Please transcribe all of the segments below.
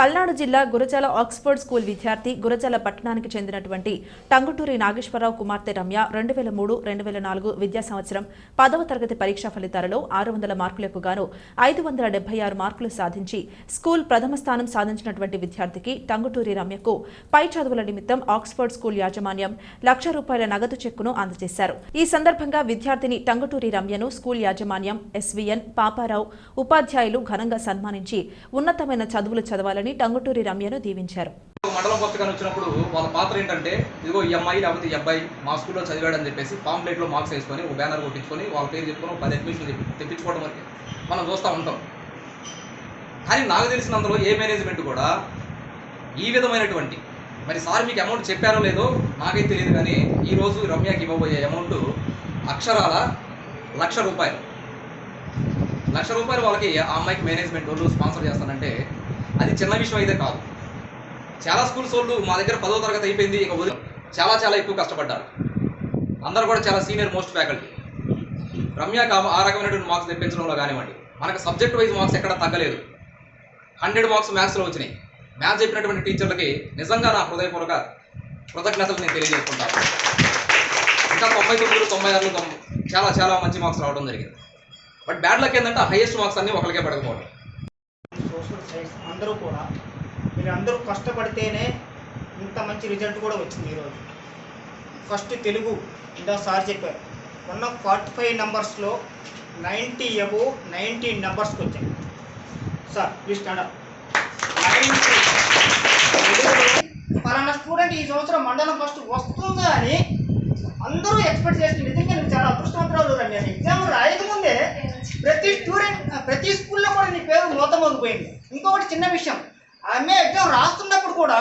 పల్నాడు జిల్లా Gurazala Oxford school విద్యార్థి గురజాల పట్టణానికి చెందినటువంటి టంగుటూరి నాగేశ్వరరావు కుమార్తె రమ్య రెండు వేల మూడు రెండు వేల నాలుగు విద్యా సంవత్సరం పదవ తరగతి పరీక్షా ఫలితాలలో ఆరు వందల మార్కులకు గాను ఐదు వందల డెబ్బై ఆరు మార్కులు సాధించి స్కూల్ ప్రథమ స్థానం సాధించినటువంటి విద్యార్థికి టంగుటూరి రమ్యకు పై చదువుల నిమిత్తం ఆక్స్ఫర్డ్ స్కూల్ యాజమాన్యం లక్ష రూపాయల నగదు చెక్కును అందజేశారు. ఈ సందర్భంగా విద్యార్థిని టంగుటూరి రమ్యను స్కూల్ యాజమాన్యం ఎస్వీఎన్ పాపారావు ఉపాధ్యాయులు ఘనంగా సన్మానించి ఉన్నతమైన చదువులు చదవాలని టంగుటూరి రమ్యను దీవించారు. మండలం కొత్తగా వచ్చినప్పుడు వాళ్ళ పాత్ర ఏంటంటే ఇదిగో ఈ అమ్మాయి లేకపోతే ఈ అబ్బాయి మా స్కూల్లో చదివాడని చెప్పేసి పాంప్లెట్లో మార్క్స్ వేసుకొని ఒక బ్యానర్ కొట్టించుకొని వాళ్ళ పేరు చెప్పుకొని పది అడ్మిషన్లు తెప్పించుకోవడం వరకు. మనం చూస్తూ ఉంటాం. కానీ నాకు తెలిసినందులో ఏ మేనేజ్మెంట్ కూడా ఈ విధమైనటువంటి మరి సార్ మీకు అమౌంట్ చెప్పారో లేదో నాకైతే తెలియదు కానీ ఈరోజు రమ్యకి ఇవ్వబోయే అమౌంట్ అక్షరాల లక్ష రూపాయలు. లక్ష రూపాయలు వాళ్ళకి ఆ అమ్మాయికి మేనేజ్మెంట్ వాళ్ళు స్పాన్సర్ చేస్తానంటే అది చిన్న విషయం అయితే కాదు. చాలా స్కూల్స్ వాళ్ళు మా దగ్గర పదో తరగతి అయిపోయింది ఇక వదిలి. చాలా చాలా ఎక్కువ కష్టపడ్డారు. అందరూ కూడా చాలా సీనియర్ మోస్ట్ ఫ్యాకల్టీ రమ్యకు ఆ- రకమైనటువంటి మార్క్స్ తెప్పించడంలో కానివ్వండి. మనకు సబ్జెక్ట్ వైజ్ మార్క్స్ ఎక్కడ తగ్గలేదు. హండ్రెడ్ మార్క్స్ మ్యాథ్స్లో వచ్చినాయి. మ్యాథ్స్ చెప్పినటువంటి టీచర్లకి నిజంగా నా హృదయపూర్వక కృతజ్ఞతలు నేను తెలియజేసుకుంటాను. ఇంకా తొంభై తొమ్మిది తొంభై ఆరులు చాలా చాలా మంచి మార్క్స్ రావడం జరిగింది. బట్ బ్యాడ్ లక్ ఏంటంటే హైయెస్ట్ మార్క్స్ అన్నీ ఒకరికే పడకపోవడం. సోషల్ అందరూ కూడా మీరు అందరూ కష్టపడితేనే ఇంత మంచి రిజల్ట్ కూడా వచ్చింది ఈరోజు ఫస్ట్ తెలుగు ఇందా సార్ చెప్పారు. వన్ ఆఫ్ ఫార్టీ ఫైవ్ నెంబర్స్లో నైంటీ అబో నైన్టీన్ నెంబర్స్కి వచ్చాయి. సార్ ప్లీజ్ స్టాండ్ పలానా స్టూడెంట్ ఈ సంవత్సరం మండలం ఫస్ట్ వస్తుందా అని అందరూ ఎక్స్పెక్ట్ చేసి నిజంగా నేను చాలా అదృష్టవంతురాలు అని. ఎగ్జామ్ రాయకముందే ప్రతి స్టూడెంట్ ప్రతి స్కూల్లో కూడా నీ పేరు చిన్న విషయం. ఆమె ఎగ్జామ్ రాస్తున్నప్పుడు కూడా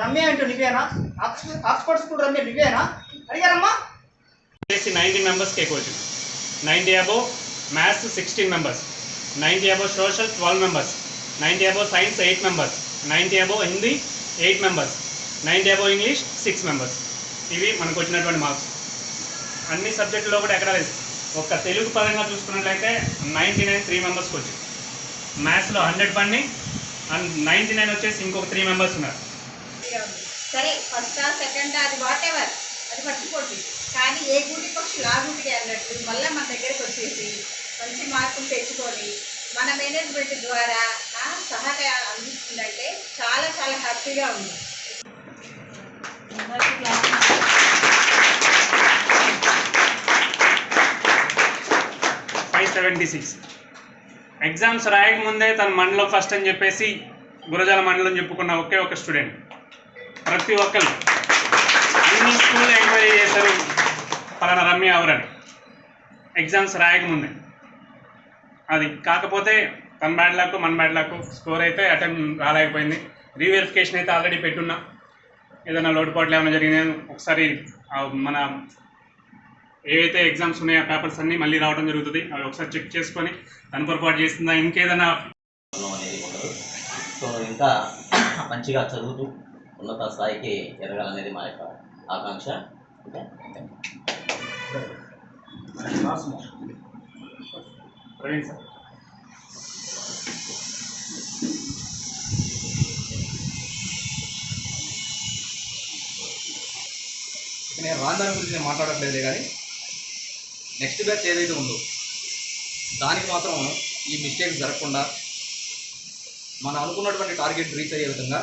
రమ్య అంటే నువ్వేనా? ఆక్స్ఫర్డ్ స్కూల్ రమ్య నువ్వేనా? అడిగారమ్మా. చేసి నైంటీ మెంబర్స్కి ఎక్కువ వచ్చింది ninety above maths sixteen members. Ninety above social twelve members. Ninety above science eight members. Ninety above Hindi eight members. Ninety above English six members. ఇవి మనకు వచ్చినటువంటి మార్క్స్. అన్ని సబ్జెక్టులో కూడా ఎక్కడ లేదు. ఒక్క తెలుగు పరంగా చూసుకున్నట్లయితే నైంటీ నైన్ త్రీ మెంబర్స్కి వచ్చింది మ్యాథ్స్లో హండ్రెడ్ పని అండ్ నైంటీ నైన్ వచ్చేసి ఇంకొక త్రీ మెంబర్స్ ఉన్నారు. సరే ఫస్ట్ సెకండ్ అది వాట్ ఎవర్ అది పట్టుకోండి కానీ ఏ గూటి పక్షులు ఆ గూటికి అన్నట్టు మళ్ళీ మన దగ్గరికి వచ్చేసి మంచి మార్కులు తెచ్చుకొని మన మేనేజ్మెంట్ ద్వారా ఆ, సహకారం అందిస్తుందంటే చాలా చాలా హ్యాపీగా ఉంది. ఫైవ్ సెవెంటీ సిక్స్ ఎగ్జామ్స్ రాయకముందే తన మండలం ఫస్ట్ అని చెప్పేసి గురజాల మండలం చెప్పుకున్న ఒకే ఒక స్టూడెంట్ ప్రతి ఒక్కరు అన్ని స్కూల్ ఎంక్వైరీ చేశారు పలానా రమ్య ఎవరని ఎగ్జామ్స్ రాయకముందే. అది కాకపోతే తన బ్యాడ్ లాక్ మన బ్యాడ్ లాక్ స్కోర్ అయితే అటెంప్ట్ రాలేకపోయింది. రీవెరిఫికేషన్ అయితే ఆల్రెడీ పెట్టున్నా. ఏదైనా లోటుపాట్లు ఏమైనా జరిగింది ఒకసారి మన ఏవైతే ఎగ్జామ్స్ ఉన్నాయో ఆ పేపర్స్ అన్నీ మళ్ళీ రావడం జరుగుతుంది. అవి ఒకసారి చెక్ చేసుకొని తను పొరపాటు చేస్తుందా ఇంకేదైనా ప్రాబ్లం అనేది ఉండదు. సో ఇంకా మంచిగా చదువుతూ ఉన్నత స్థాయికి ఎదగాలనేది మా యొక్క ఆకాంక్ష. ప్రవీణ్ సార్. నేను రాని దాని గురించి నేను మాట్లాడట్లేదులే కానీ నెక్స్ట్ బ్యాచ్ ఏదైతే ఉందో దానికి మాత్రం ఈ మిస్టేక్ జరగకుండా మనం అనుకున్నటువంటి టార్గెట్ రీచ్ అయ్యే విధంగా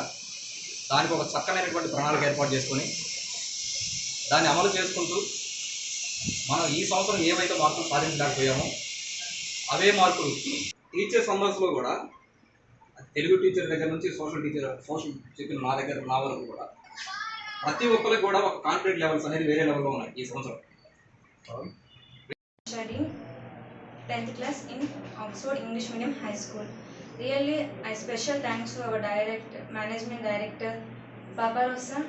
దానికి ఒక చక్కనైనటువంటి ప్రణాళిక ఏర్పాటు చేసుకొని దాన్ని అమలు చేసుకుంటూ మనం ఈ సంవత్సరం ఏవైతే మార్కులు సాధించలేకపోయామో అవే మార్కులు టీచర్ సమ్మర్స్లో కూడా తెలుగు టీచర్ దగ్గర నుంచి సోషల్ టీచర్ సోషల్ చెప్పిన నా దగ్గర నా వరకు కూడా ప్రతి ఒక్కరికి కూడా ఒక కాన్ఫిడెంట్ లెవెల్స్ అనేది వేరే లెవెల్లో ఉన్నాయి ఈ సంవత్సరం. Studying 10th class in Oxford English Medium High School. Really, I special thanks to our direct management director Babarosa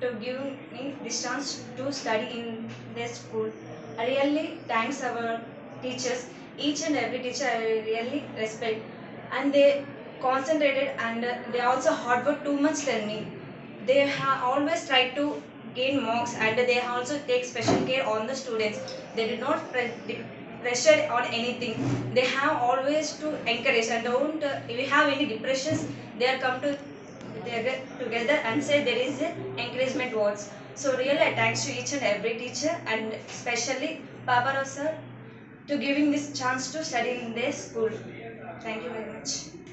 to give me this chance to study in their school. I really thanks our teachers. Each and every teacher I really respect, and they concentrated and they also hard work too much than me. They have always tried to gain marks and they also take special care on the students. They do not pressure on anything. They have always to encourage and don't uh, if you have any depressions they are come to together together and say there is encouragement words. So really thanks to each and every teacher and especially Papa Rao sir to giving this chance to study in their school. Thank you very much.